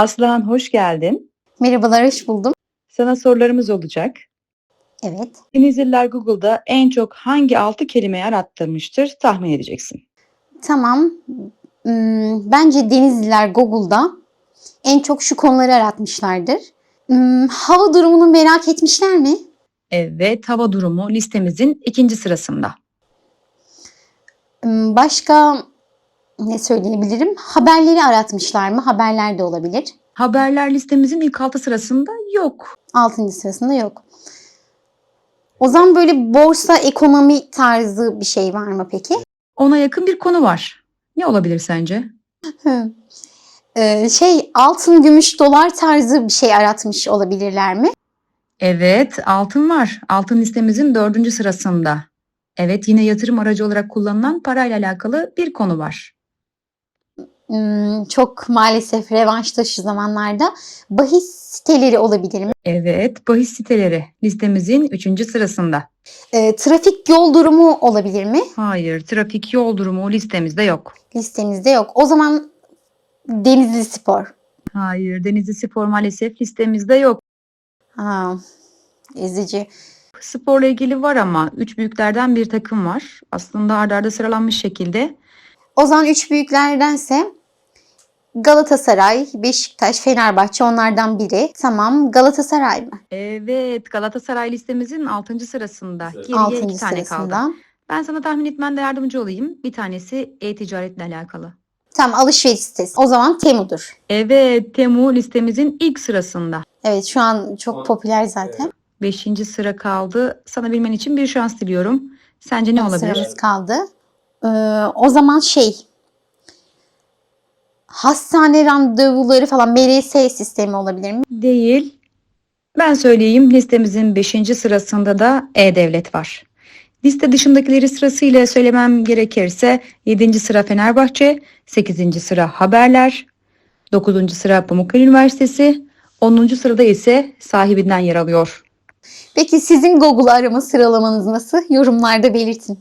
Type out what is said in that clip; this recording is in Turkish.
Aslıhan hoş geldin. Merhabalar, hoş buldum. Sana sorularımız olacak. Evet. Denizliler Google'da en çok hangi altı kelimeyi arattırmıştır tahmin edeceksin. Tamam. Hmm, Bence Denizliler Google'da en çok şu konuları aratmışlardır. Hmm, Hava durumunu merak etmişler mi? Evet, hava durumu listemizin ikinci sırasında. Hmm, Başka ne söyleyebilirim? Haberleri aratmışlar mı? Haberler de olabilir. Haberler listemizin ilk altı sırasında yok. Altıncı sırasında yok. O zaman böyle borsa ekonomi tarzı bir şey var mı peki? Ona yakın bir konu var. Ne olabilir sence? Ee, şey altın, gümüş, dolar tarzı bir şey aratmış olabilirler mi? Evet, altın var. Altın listemizin dördüncü sırasında. Evet, yine yatırım aracı olarak kullanılan parayla alakalı bir konu var. Hmm, çok maalesef revanşta şu zamanlarda bahis siteleri olabilir mi? Evet, bahis siteleri listemizin üçüncü sırasında. Ee, trafik yol durumu olabilir mi? Hayır, trafik yol durumu listemizde yok. Listemizde yok. O zaman Denizli Spor. Hayır, Denizli Spor maalesef listemizde yok. Ha, ezici. Sporla ilgili var ama üç büyüklerden bir takım var. Aslında ardarda arda sıralanmış şekilde. O zaman üç büyüklerdense Galatasaray, Beşiktaş, Fenerbahçe onlardan biri. Tamam Galatasaray mı? Evet, Galatasaray listemizin 6. sırasında. Geriye Altıncı iki tane kaldı. sırasında. Ben sana tahmin etmende yardımcı olayım. Bir tanesi e-ticaretle alakalı. Tamam alışveriş sitesi. O zaman Temu'dur. Evet, Temu listemizin ilk sırasında. Evet şu an çok popüler zaten. 5. sıra kaldı. Sana bilmen için bir şans diliyorum. Sence ne olabilir? Sıramız kaldı. Ee, o zaman şey hastane randevuları falan MRS sistemi olabilir mi? Değil. Ben söyleyeyim listemizin 5. sırasında da E-Devlet var. Liste dışındakileri sırasıyla söylemem gerekirse 7. sıra Fenerbahçe, 8. sıra Haberler, 9. sıra Pamukkale Üniversitesi, 10. sırada ise sahibinden yer alıyor. Peki sizin Google arama sıralamanız nasıl? Yorumlarda belirtin.